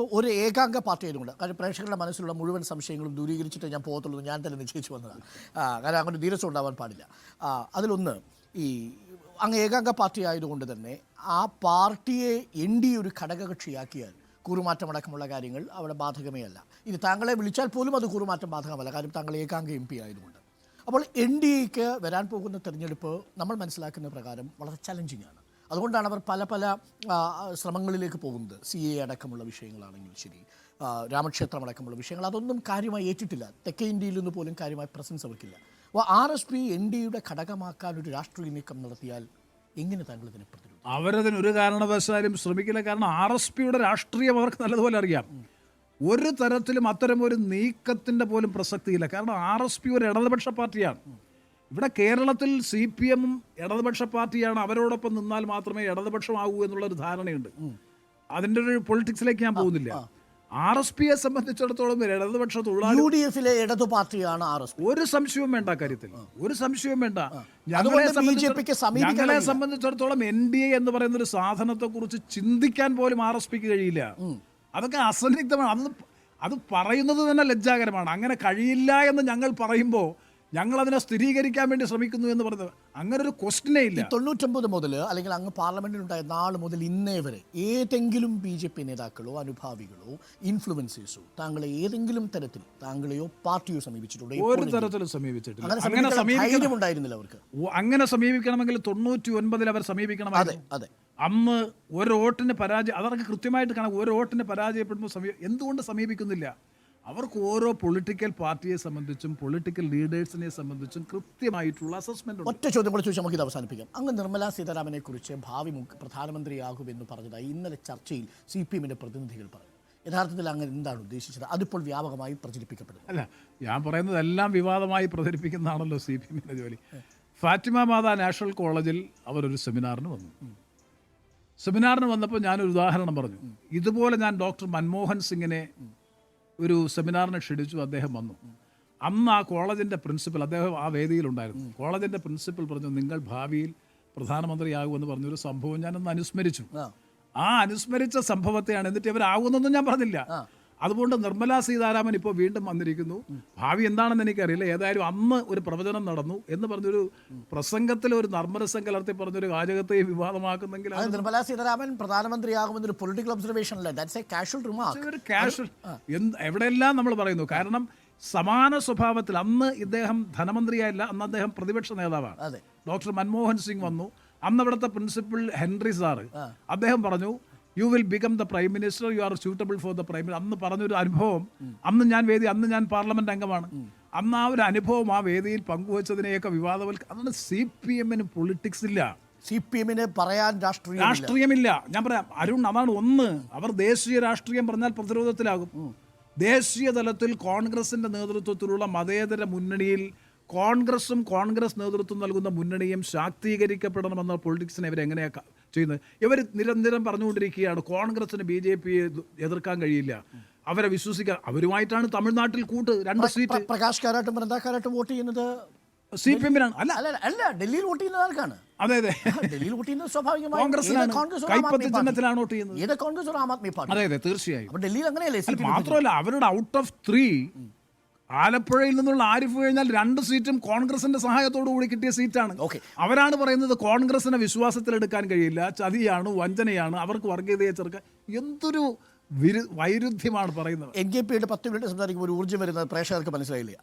ഇപ്പോൾ ഒരു ഏകാംഗ പാർട്ടി കാരണം പ്രേക്ഷകരുടെ മനസ്സിലുള്ള മുഴുവൻ സംശയങ്ങളും ദൂരീകരിച്ചിട്ട് ഞാൻ പോകത്തുള്ളൂ. ഞാൻ തന്നെ നിശ്ചയിച്ചു വന്നതാണ്. കാരണം അങ്ങനെ ധീരസം ഉണ്ടാവാൻ പാടില്ല. അതിലൊന്ന് ഈ അങ്ങ് ഏകാംഗ പാർട്ടി ആയതുകൊണ്ട് തന്നെ ആ പാർട്ടിയെ എൻ ഡി ഒരു ഘടകകക്ഷിയാക്കിയാൽ കൂറുമാറ്റമടക്കമുള്ള കാര്യങ്ങൾ അവിടെ ബാധകമേ അല്ല. ഇത് താങ്കളെ വിളിച്ചാൽ പോലും അത് കൂറുമാറ്റം ബാധകമല്ല. കാര്യം താങ്കൾ ഏകാംഗ എം പി ആയതുകൊണ്ട്. അപ്പോൾ എൻ ഡി എക്ക് വരാൻ പോകുന്ന തെരഞ്ഞെടുപ്പ് നമ്മൾ മനസ്സിലാക്കുന്ന പ്രകാരം വളരെ ചലഞ്ചിങ് ആണ്. അതുകൊണ്ടാണ് അവർ പല പല ശ്രമങ്ങളിലേക്ക് പോകുന്നത്. സി എ അടക്കമുള്ള വിഷയങ്ങളാണെങ്കിൽ ശരി രാമക്ഷേത്രം അടക്കമുള്ള വിഷയങ്ങൾ. അതൊന്നും കാര്യമായി ഏറ്റിട്ടില്ല. തെക്കേ ഇന്ത്യയിൽ നിന്ന് പോലും കാര്യമായി പ്രസൻസ് അവർക്കില്ല. അപ്പോൾ ആർ എസ് പി എൻ ഡിയുടെ ഘടകമാക്കാൻ ഒരു രാഷ്ട്രീയ നീക്കം നടത്തിയാൽ എങ്ങനെ താങ്കൾ ഇതിനെ പ്രതിരോധിക്കും? അവരതിന് ഒരു കാരണവശാലും ശ്രമിക്കില്ല. കാരണം ആർ എസ് പിയുടെ രാഷ്ട്രീയം അവർക്ക് നല്ലതുപോലെ അറിയാം. ഒരു തരത്തിലും അത്തരം ഒരു നീക്കത്തിന്റെ പോലും പ്രസക്തിയില്ല. കാരണം ആർ എസ് പി ഒരു ഇടതുപക്ഷ പാർട്ടിയാണ്. ഇവിടെ കേരളത്തിൽ സി പി എമ്മും ഇടതുപക്ഷ പാർട്ടിയാണ് അവരോടൊപ്പം നിന്നാൽ മാത്രമേ ഇടതുപക്ഷമാകൂ എന്നുള്ളൊരു ധാരണയുണ്ട്. അതിന്റെ ഒരു പൊളിറ്റിക്സിലേക്ക് ഞാൻ പോകുന്നില്ല. ആർ എസ് പിയെ സംബന്ധിച്ചിടത്തോളം ഇടതുപക്ഷ തൊഴിലാളി യു ഡി എഫിലെ ഇടതു പാർട്ടിയാണ് ആർ എസ് ഒരു സംശയവും വേണ്ട കാര്യത്തിൽ. ഒരു സംശയവും വേണ്ട. സമീപിക്കാൻ ഞങ്ങളെ സംബന്ധിച്ചിടത്തോളം എൻ ഡി എ എന്ന് പറയുന്ന ഒരു സാധനത്തെ കുറിച്ച് ചിന്തിക്കാൻ പോലും ആർ എസ് പിക്ക് കഴിയില്ല. അതൊക്കെ അസന്നിഗ്ധമാണ്. അത് അത് പറയുന്നത് തന്നെ ലജ്ജാകരമാണ്. അങ്ങനെ കഴിയില്ല എന്ന് ഞങ്ങൾ പറയുമ്പോൾ ഞങ്ങൾ അതിനെ സ്ഥിരീകരിക്കാൻ വേണ്ടി ശ്രമിക്കുന്നു എന്ന് പറഞ്ഞത് അങ്ങനെ ഒരു ക്വസ്റ്റിനേ ഇല്ല തൊണ്ണൂറ്റൊമ്പത് മുതൽ അല്ലെങ്കിൽ അങ്ങ് പാർലമെന്റിലുണ്ടായ നാൾ മുതൽ ഇന്നേ വരെ ഏതെങ്കിലും ബി ജെ പി നേതാക്കളോ അനുഭാവികളോ ഇൻഫ്ലുവൻസേഴ്സോ താങ്കളെ ഏതെങ്കിലും തരത്തിൽ താങ്കളെയോ പാർട്ടിയോ സമീപിച്ചിട്ടുണ്ടോ? ഒരു തരത്തിലും സമീപിച്ചിട്ടില്ല. അങ്ങനെ ഉണ്ടായിരുന്നില്ല അവർക്ക്. അങ്ങനെ സമീപിക്കണമെങ്കിൽ തൊണ്ണൂറ്റി ഒൻപതിൽ അവർ സമീപിക്കണം അതെ അതെ. അമ്മ ഒരു വോട്ടിന് പരാജയം അതവർക്ക് കൃത്യമായിട്ട് കാണാം ഒരു വോട്ടിന് പരാജയപ്പെടുമ്പോൾ സമീപ എന്തുകൊണ്ട് സമീപിക്കുന്നില്ല? അവർക്ക് ഓരോ പൊളിറ്റിക്കൽ പാർട്ടിയെ സംബന്ധിച്ചും പൊളിറ്റിക്കൽ ലീഡേഴ്സിനെ സംബന്ധിച്ചും കൃത്യമായിട്ടുള്ള അസസ്മെന്റ് ഒറ്റ ചോദ്യം കൂടെ ചോദിച്ചാൽ നമുക്ക് ഇത് അവസാനിപ്പിക്കാം. അങ്ങ് നിർമ്മലാ സീതാരാമനെ കുറിച്ച് ഭാവി പ്രധാനമന്ത്രിയാകും പ്രധാനമന്ത്രിയാകുമെന്ന് പറഞ്ഞതായി ഇന്നലെ ചർച്ചയിൽ സി പി എമ്മിന്റെ പ്രതിനിധികൾ പറഞ്ഞു. യഥാർത്ഥത്തിൽ അങ്ങനെ എന്താണ് ഉദ്ദേശിച്ചത്? അതിപ്പോൾ വ്യാപകമായി പ്രചരിപ്പിക്കപ്പെടുന്നു. അല്ല ഞാൻ പറയുന്നത് എല്ലാം വിവാദമായി പ്രചരിപ്പിക്കുന്നതാണല്ലോ സി പി എമ്മിന്റെ ജോലി. ഫാറ്റിമ മാതാ നാഷണൽ കോളേജിൽ അവരൊരു സെമിനാറിന് വന്നു. സെമിനാറിന് വന്നപ്പോൾ ഞാനൊരു ഉദാഹരണം പറഞ്ഞു. ഇതുപോലെ ഞാൻ ഡോക്ടർ മൻമോഹൻ സിംഗിനെ ഒരു സെമിനാറിന് ക്ഷണിച്ചു അദ്ദേഹം വന്നു. അന്ന് ആ കോളേജിന്റെ പ്രിൻസിപ്പൽ അദ്ദേഹം ആ വേദിയിലുണ്ടായിരുന്നു. കോളേജിന്റെ പ്രിൻസിപ്പൽ പറഞ്ഞു നിങ്ങൾ ഭാവിയിൽ പ്രധാനമന്ത്രിയാകുമെന്ന് പറഞ്ഞൊരു സംഭവം ഞാനൊന്ന് അനുസ്മരിച്ചു. ആ. അനുസ്മരിച്ച സംഭവത്തെയാണ് എന്നിട്ട് ഇവരാകുന്നൊന്നും ഞാൻ പറഞ്ഞില്ല. അതുകൊണ്ട് നിർമ്മലാ സീതാരാമൻ ഇപ്പോൾ വീണ്ടും വന്നിരിക്കുന്നു. ഭാവി എന്താണെന്ന് എനിക്കറിയില്ല. ഏതായാലും അന്ന് ഒരു പ്രവചനം നടന്നു എന്ന് പറഞ്ഞൊരു പ്രസംഗത്തിൽ ഒരു നർമ്മരസം കലർത്തി പറഞ്ഞൊരു വാചകത്തെ വിവാദമാക്കുന്നെങ്കിൽ നിർമ്മല സീതാരാമൻ പ്രധാനമന്ത്രിയാകുമെന്നൊരു പൊളിറ്റിക്കൽ ഒബ്സർവേഷൻ അല്ല? ദാറ്റ്സ് എ കാഷ്വൽ റിമാർക്ക് ഒരു കാഷ്വൽ എവിടെയെല്ലാം നമ്മൾ പറയുന്നു? കാരണം സമാന സ്വഭാവത്തിൽ അന്ന് ഇദ്ദേഹം ധനമന്ത്രിയായില്ല അന്ന് അദ്ദേഹം പ്രതിപക്ഷ നേതാവാണ്. ഡോക്ടർ മൻമോഹൻ സിംഗ് വന്നു. അന്ന് അവിടുത്തെ പ്രിൻസിപ്പൽ ഹെൻറി സാറ് അദ്ദേഹം പറഞ്ഞു you will become the prime minister you are suitable for the prime അന്ന് പറഞ്ഞൊരു അനുഭവം. അന്ന് ഞാൻ വേദി അന്ന് ഞാൻ പാർലമെന്റ് അംഗമാണ്. അന്ന് ആ ഒരു അനുഭവം ആ വേദിയിൽ പങ്കുവച്ചതിനെയൊക്കെ വിവാദവൽക്ക അതുകൊണ്ട് സി പി എമ്മിന് പൊളിറ്റിക്സ് ഇല്ല. സി പി എമ്മിന് പറയാൻ രാഷ്ട്രീയം രാഷ്ട്രീയമില്ല. ഞാൻ പറയാം അരുൺ അതാണ് ഒന്ന്. അവർ ദേശീയ രാഷ്ട്രീയം പറഞ്ഞാൽ പ്രതിരോധത്തിലാകും. ദേശീയ തലത്തിൽ കോൺഗ്രസിന്റെ നേതൃത്വത്തിലുള്ള മതേതര മുന്നണിയിൽ കോൺഗ്രസും കോൺഗ്രസ് നേതൃത്വം നൽകുന്ന മുന്നണിയും ശാക്തീകരിക്കപ്പെടണമെന്ന പൊളിറ്റിക്സിനെ ഇവരെങ്ങനെയൊക്കെ ചെയ്യുന്നത്. ഇവർ നിരന്തരം പറഞ്ഞുകൊണ്ടിരിക്കുകയാണ് കോൺഗ്രസിന് ബി ജെ പിയെ എതിർക്കാൻ കഴിയില്ല. അവരെ വിശ്വസിക്കാൻ അവരുമായിട്ടാണ് തമിഴ്നാട്ടിൽ കൂട്ട് രണ്ട് സീറ്റ് പ്ര- പ്രകാശ് കാരാട്ടും ബൃന്ദാക്കാരാട്ടും വോട്ട് ചെയ്യുന്നത് സി പി എമ്മിനാണ്. അല്ല. അല്ല അല്ല ഡൽഹിയിൽ വോട്ട് ചെയ്യുന്ന ആൾക്കാണ് അതെ അതെ. ഡൽഹിയിൽ വോട്ട് ചെയ്യുന്നത് സ്വാഭാവികമായി കോൺഗ്രസിനാണ് കോൺഗ്രസ്. ചിഹ്നത്തിലാണ് വോട്ട് ചെയ്യുന്നത്. ഏത് കോൺഗ്രസ് ഒരു ആം ആദ്മി പാർട്ടി? അതെ അതെ തീർച്ചയായും. ഡൽഹിയിൽ അങ്ങനെയല്ലേ മാത്രമല്ല അവരുടെ ഔട്ട് ഓഫ് ത്രീ ആലപ്പുഴയിൽ നിന്നുള്ള ആരിഫ് കഴിഞ്ഞാൽ രണ്ട് സീറ്റും കോൺഗ്രസിന്റെ സഹായത്തോടു കൂടി കിട്ടിയ സീറ്റാണ്. ഓക്കെ. അവരാണ് പറയുന്നത് കോൺഗ്രസിനെ വിശ്വാസത്തിലെടുക്കാൻ കഴിയില്ല ചതിയാണ് വഞ്ചനയാണ് അവർക്ക് വർഗീയതയെ ചെറുക്കാൻ. എന്തൊരു വിരു വൈരുദ്ധ്യമാണ് പറയുന്നത്. എൻ കെ പിയുടെ പത്ത് മിനിറ്റ് സംസാരിക്കുമ്പോൾ ഒരു ഊർജം വരുന്നത് പ്രേക്ഷകർക്ക് മനസ്സിലായില്ലേ?